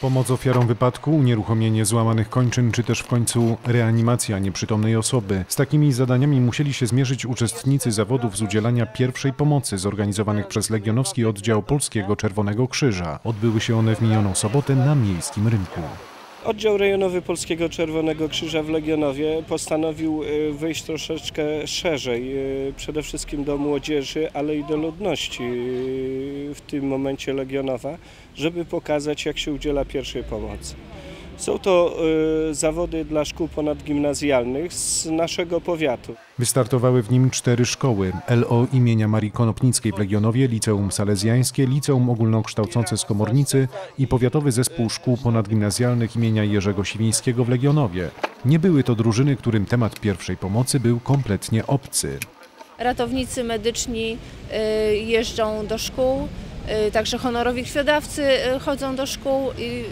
Pomoc ofiarom wypadku, unieruchomienie złamanych kończyn, czy też w końcu reanimacja nieprzytomnej osoby. Z takimi zadaniami musieli się zmierzyć uczestnicy zawodów z udzielania pierwszej pomocy zorganizowanych przez Legionowski Oddział Polskiego Czerwonego Krzyża. Odbyły się one w minioną sobotę na miejskim rynku. Oddział rejonowy Polskiego Czerwonego Krzyża w Legionowie postanowił y, wyjść troszeczkę szerzej, y, przede wszystkim do młodzieży, ale i do ludności y, w tym momencie Legionowa, żeby pokazać jak się udziela pierwszej pomocy. Są to zawody dla szkół ponadgimnazjalnych z naszego powiatu. Wystartowały w nim cztery szkoły: LO imienia Marii Konopnickiej w Legionowie, Liceum Salezjańskie, Liceum Ogólnokształcące z Komornicy i Powiatowy Zespół Szkół Ponadgimnazjalnych imienia Jerzego Siwińskiego w Legionowie. Nie były to drużyny, którym temat pierwszej pomocy był kompletnie obcy. ratownicy medyczni y, jeżdżą do szkół, y, także honorowi krwiodawcy y, chodzą do szkół i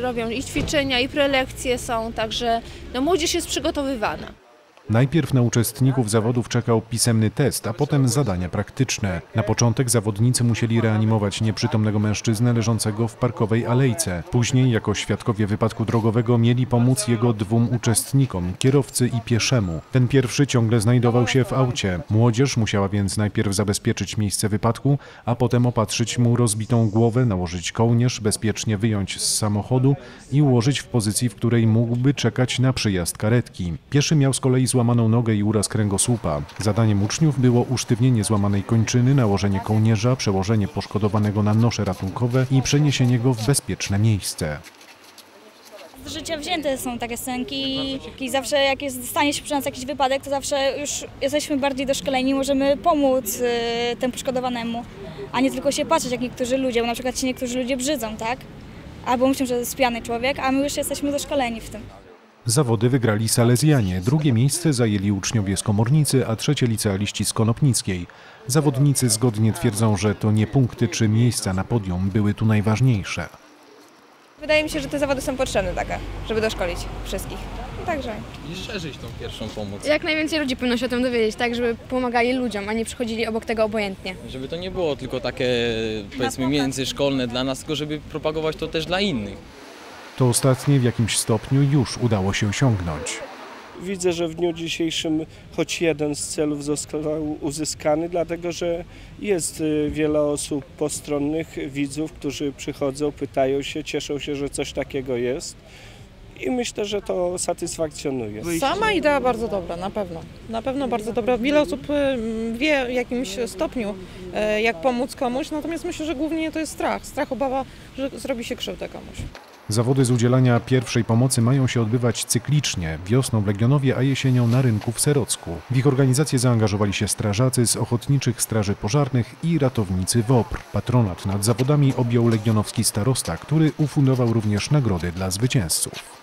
robią i ćwiczenia, i prelekcje są, także no, młodzież jest przygotowywana. Najpierw na uczestników zawodów czekał pisemny test, a potem zadania praktyczne. Na początek zawodnicy musieli reanimować nieprzytomnego mężczyznę leżącego w parkowej alejce. Później, jako świadkowie wypadku drogowego, mieli pomóc jego dwóm uczestnikom, kierowcy i pieszemu. Ten pierwszy ciągle znajdował się w aucie. Młodzież musiała więc najpierw zabezpieczyć miejsce wypadku, a potem opatrzyć mu rozbitą głowę, nałożyć kołnierz, bezpiecznie wyjąć z samochodu i ułożyć w pozycji, w której mógłby czekać na przyjazd karetki. Pieszy miał z kolei złamaną nogę i uraz kręgosłupa. Zadaniem uczniów było usztywnienie złamanej kończyny, nałożenie kołnierza, przełożenie poszkodowanego na nosze ratunkowe i przeniesienie go w bezpieczne miejsce. z życia wzięte są takie scenki i zawsze jak jest, stanie się przy nas jakiś wypadek, to zawsze już jesteśmy bardziej doszkoleni, możemy pomóc y, temu poszkodowanemu, a nie tylko się patrzeć jak niektórzy ludzie, bo na przykład się niektórzy ludzie brzydzą, tak? Albo myślą, że to jest pijany człowiek, a my już jesteśmy doszkoleni w tym. Zawody wygrali Salezjanie, drugie miejsce zajęli uczniowie z Komornicy, a trzecie licealiści z Konopnickiej. Zawodnicy zgodnie twierdzą, że to nie punkty czy miejsca na podium były tu najważniejsze. Wydaje mi się, że te zawody są potrzebne takie, żeby doszkolić wszystkich. No Także. i szerzyć tą pierwszą pomoc. Jak najwięcej ludzi powinno się o tym dowiedzieć, tak, żeby pomagali ludziom, a nie przychodzili obok tego obojętnie. Żeby to nie było tylko takie powiedzmy międzyszkolne dla nas, tylko żeby propagować to też dla innych. To ostatnie w jakimś stopniu już udało się osiągnąć. Widzę, że w dniu dzisiejszym choć jeden z celów został uzyskany, dlatego że jest y, wiele osób postronnych, widzów, którzy przychodzą, pytają się, cieszą się, że coś takiego jest. I myślę, że to satysfakcjonuje. Sama idea bardzo dobra, na pewno. Na pewno bardzo dobra. Wiele osób y, wie w jakimś stopniu, y, jak pomóc komuś, natomiast myślę, że głównie to jest strach. Strach, obawa, że zrobi się krzywdę komuś. Zawody z udzielania pierwszej pomocy mają się odbywać cyklicznie, wiosną w Legionowie, a jesienią na rynku w Serocku. W ich organizację zaangażowali się strażacy z ochotniczych straży pożarnych i ratownicy WOPR. Patronat nad zawodami objął legionowski starosta, który ufundował również nagrody dla zwycięzców.